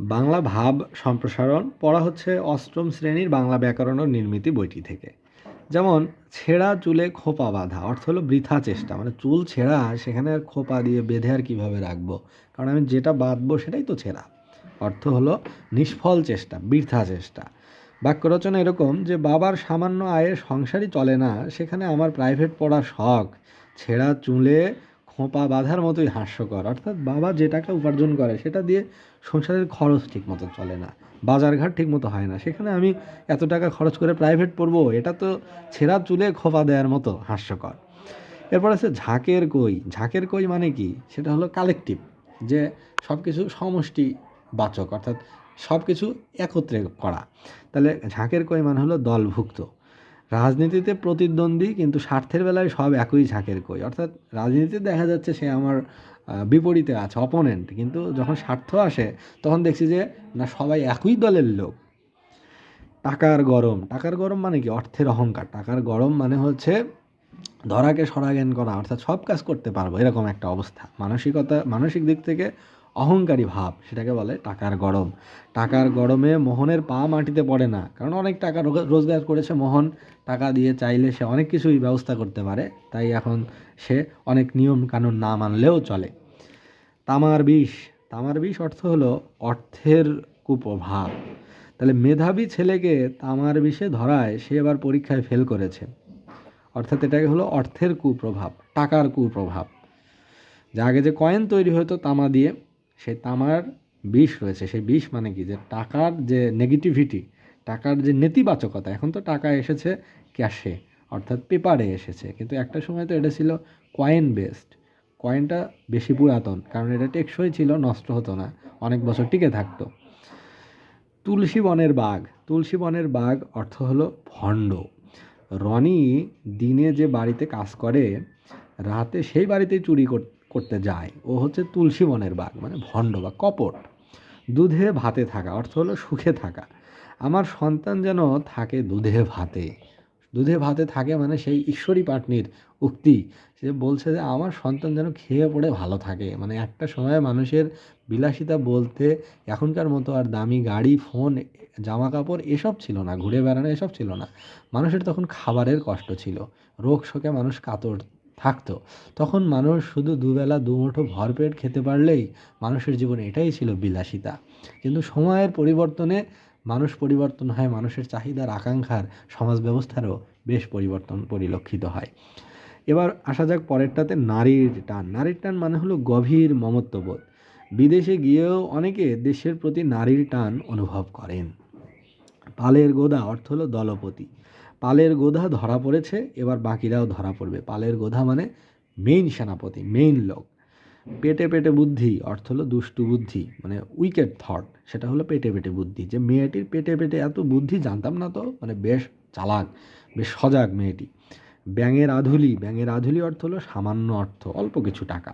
বাংলা ভাব সম্প্রসারণ, পড়া হচ্ছে অষ্টম শ্রেণির বাংলা ব্যাকরণ ও নির্মিতি বইটি থেকে। যেমন, ছেঁড়া চুলে খোপা বাঁধা, অর্থ হলো বৃথা চেষ্টা। মানে চুল ছেঁড়া, সেখানে আর খোপা দিয়ে বেঁধে আর কীভাবে রাখব? কারণ আমি যেটা বাঁধবো সেটাই তো ছেঁড়া। অর্থ হলো নিষ্ফল চেষ্টা, বৃথা চেষ্টা। বাক্য রচনা এরকম যে, বাবার সামান্য আয়ে সংসারই চলে না, সেখানে আমার প্রাইভেট পড়ার শখ। ছেঁড়া চুলে খোঁপা বাঁধার মতোই হাস্যকর। অর্থাৎ বাবা যে টাকা উপার্জন করে, সেটা দিয়ে সংসারের খরচ ঠিক মতো চলে না, বাজারঘাট ঠিক মতো হয় না, সেখানে আমি এত টাকা খরচ করে প্রাইভেট পড়ব, এটা তো ছেঁড়া চুলে খোপা দেওয়ার মতো হাস্যকর। এরপর আছে ঝাঁকের কই ঝাঁকের কই মানে কি? সেটা হলো কালেকটিভ যে সব কিছু সমষ্টি বাচক অর্থাৎ সব কিছু একত্রে করা। তাহলে ঝাঁকের কই মানে হলো দলভুক্ত রাজনীতিতে প্রতিদ্বন্দ্বী, কিন্তু স্বার্থের বেলায় সব একই ঝাঁকের কই। অর্থাৎ রাজনীতিতে দেখা যাচ্ছে সে আমার বিপরীতে আছে অপোনেন্ট কিন্তু যখন স্বার্থ আসে, তখন দেখছি যে, না, সবাই একই দলের লোক। টাকার গরম। টাকার গরম মানে কি? অর্থের অহংকার। টাকার গরম মানে হচ্ছে ধরাকে সরাজ্ঞান করা। অর্থাৎ সব কাজ করতে পারব, এরকম একটা অবস্থা। মানসিকতা, মানসিক দিক থেকে অহংকারী ভাব, সেটাকে বলে টাকার গরম। টাকার গরমে মোহনের পা মাটিতে পড়ে না, কারণ অনেক টাকা রোজগার করেছে মোহন। টাকা দিয়ে চাইলে সে অনেক কিছুই ব্যবস্থা করতে পারে, তাই এখন সে অনেক নিয়ম কানুন না মানলেও চলে। তামার বিষ তামার বিষ অর্থ হলো অর্থের কুপ্রভাব। তাহলে মেধাবী ছেলেকে তামার বিষে ধরায় সে এবার পরীক্ষায় ফেল করেছে। অর্থাৎ এটাকে হলো অর্থের কুপ্রভাব, টাকার কুপ্রভাব। যে আগে যে কয়েন তৈরি হতো তামা দিয়ে সেই তামার বিষ রয়েছে। সেই বিষ মানে কি? যে টাকার যে নেগেটিভিটি টাকার যে নেতিবাচকতা, এখন তো টাকা এসেছে ক্যাশে অর্থাৎ পেপারে এসেছে। কিন্তু একটা সময় তো এটা ছিল কয়েন বেসড কয়েনটা বেশি পুরাতন, কারণ এটা টেকসই ছিল, নষ্ট হতো না, অনেক বছর টিকে থাকতো। তুলসী বনের বাঘ, তুলসী বনের বাঘ অর্থ হলো ভণ্ড। রনি দিনে যে বাড়িতে কাজ করে, রাতে সেই বাড়িতেই চুরি কর- করতে যায়। ও হচ্ছে তুলসী বনের বাঘ মানে ভণ্ড বা কপট। দুধে ভাতে থাকা, অর্থ হলো সুখে থাকা। আমার সন্তান যেন থাকে দুধে ভাতে। দুধে ভাতে থাকে মানে সেই ঈশ্বরী পাটনির উক্তি। সে বলছে যে, আমার সন্তান যেন খেয়ে পড়ে ভালো থাকে। মানে একটা সময় মানুষের বিলাসিতা বলতে এখনকার মতো আর দামি গাড়ি, ফোন জামা কাপড় এসব ছিল না, ঘুরে বেড়ানো এসব ছিল না। মানুষের তখন খাবারের কষ্ট ছিল। রোগ শোকে মানুষ কাতর থাকতো। তখন মানুষ শুধু দুবেলা, দুমুঠো ভরপেট খেতে পারলেই মানুষের জীবনে এটাই ছিল বিলাসিতা। কিন্তু সময়ের পরিবর্তনে মানুষ পরিবর্তন হয়, মানুষের চাহিদার আকাঙ্ক্ষার সমাজ ব্যবস্থারও বেশ পরিবর্তন পরিলক্ষিত হয়। এবার আসা যাক পরেরটাতে নারীর টান। নারীর টান মানে হলো গভীর মমত্ববোধ। বিদেশে গিয়েও অনেকে দেশের প্রতি নারীর টান অনুভব করেন। পালের গোদা অর্থ হলো দলপতি। পালের গোধা ধরা পড়েছে, এবার বাকিরাও ধরা পড়বে। পালের গোধা মানে মেইন সেনাপতি মেইন লোক। পেটে পেটে বুদ্ধি, অর্থ হলো দুষ্টু বুদ্ধি মানে উইকেট থট সেটা হলো পেটে পেটে বুদ্ধি। যে মেয়েটির পেটে পেটে এত বুদ্ধি জানতাম না তো মানে বেশ চালাক, বেশ সজাগ মেয়েটি। ব্যাঙের আধুলি ব্যাঙের আধুলি অর্থ হলো সামান্য অর্থ, অল্প কিছু টাকা।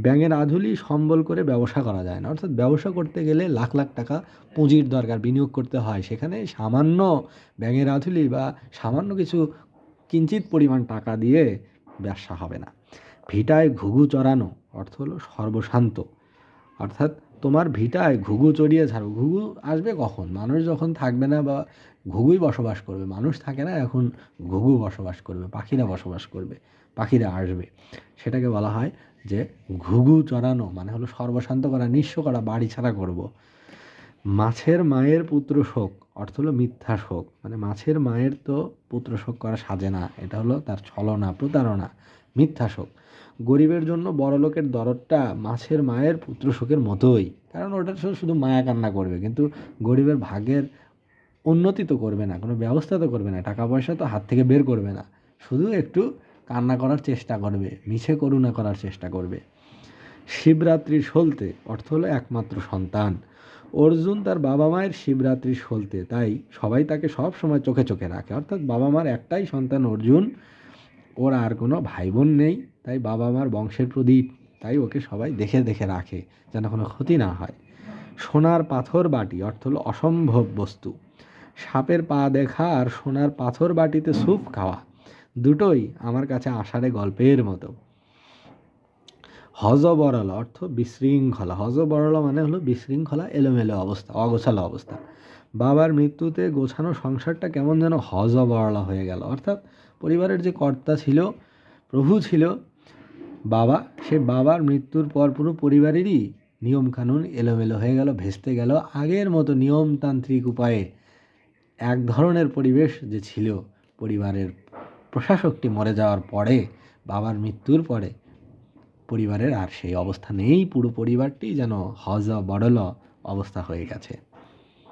ব্যাঙের আধুলি সম্বল করে ব্যবসা করা যায় না। অর্থাৎ ব্যবসা করতে গেলে লাখ লাখ টাকা পুঁজির দরকার বিনিয়োগ করতে হয়। সেখানে সামান্য ব্যাঙের আধুলি বা সামান্য কিছু কিঞ্চিত পরিমাণ টাকা দিয়ে ব্যবসা হবে না। ভিটায় ঘুঘু চড়ানো অর্থ হলো সর্বশান্ত। অর্থাৎ তোমার ভিটায় ঘুঘু চড়িয়ে ছাড়ো। ঘুঘু আসবে কখন? মানুষ যখন থাকবে না বা ঘুঘুই বসবাস করবে, মানুষ থাকে না, এখন ঘুঘু বসবাস করবে, পাখিরা বসবাস করবে, পাখিরা আসবে। সেটাকে বলা হয় যে ঘুঘু চড়ানো মানে হলো সর্বশান্ত করা, নিঃস্ব করা, বাড়ি ছাড়া করব। মাছের মায়ের পুত্র শোক, অর্থ হলো মিথ্যা শোক। মানে মাছের মায়ের তো পুত্র শোক করা সাজে না, এটা হলো তার ছলনা, প্রতারণা, মিথ্যা শোক। গরিবের জন্য বড়লোকের দরদটা মাছের মায়ের পুত্র শোকের মতোই, কারণ ওটা শুধু মায়া কান্না করবে, কিন্তু গরিবের ভাগের উন্নতি তো করবে না, কোনো ব্যবস্থা তো করবে না, টাকা পয়সা তো হাত থেকে বের করবে না। শুধু একটু কান্না করার চেষ্টা করবে, মিছে করুণা করার চেষ্টা করবে। শিবরাত্রির সলতে অর্থ হলো একমাত্র সন্তান। অর্জুন তার বাবা মায়ের শিবরাত্রি সলতে, তাই সবাই তাকে সব সময় চোখে চোখে রাখে। অর্থাৎ বাবা মার একটাই সন্তান অর্জুন, ওর আর কোনো ভাই বোন নেই, তাই বাবা মার বংশের প্রদীপ, তাই ওকে সবাই দেখে দেখে রাখে, যেন কোনো ক্ষতি না হয়। সোনার পাথর বাটি, অর্থ হলো অসম্ভব বস্তু। সাপের পা দেখা আর সোনার পাথর বাটিতে স্যুপ খাওয়া। দুটোই আমার কাছে আষাঢ়ে গল্পের মতো। হজ বরল অর্থ বিশৃঙ্খলা। হজ বরল মানে হলো বিশৃঙ্খলা, এলোমেলো অবস্থা, অগোছালো অবস্থা। বাবার মৃত্যুতে গোছানো সংসারটা কেমন যেন হজ বরলা হয়ে গেল। অর্থাৎ পরিবারের যে কর্তা ছিল, প্রভু ছিল, বাবা, সে বাবার মৃত্যুর পর পুরো পরিবারেরই নিয়মকানুন এলোমেলো হয়ে গেল, ভেস্তে গেল। আগের মতো নিয়মতান্ত্রিক উপায়ে এক ধরনের পরিবেশ যে ছিল পরিবারের প্রশাসকটি মরে যাওয়ার পরে, বাবার মৃত্যুর পরে পরিবারের আর সেই অবস্থা নেই। পুরো পরিবারটি যেন হজ বড়ল অবস্থা হয়ে গেছে।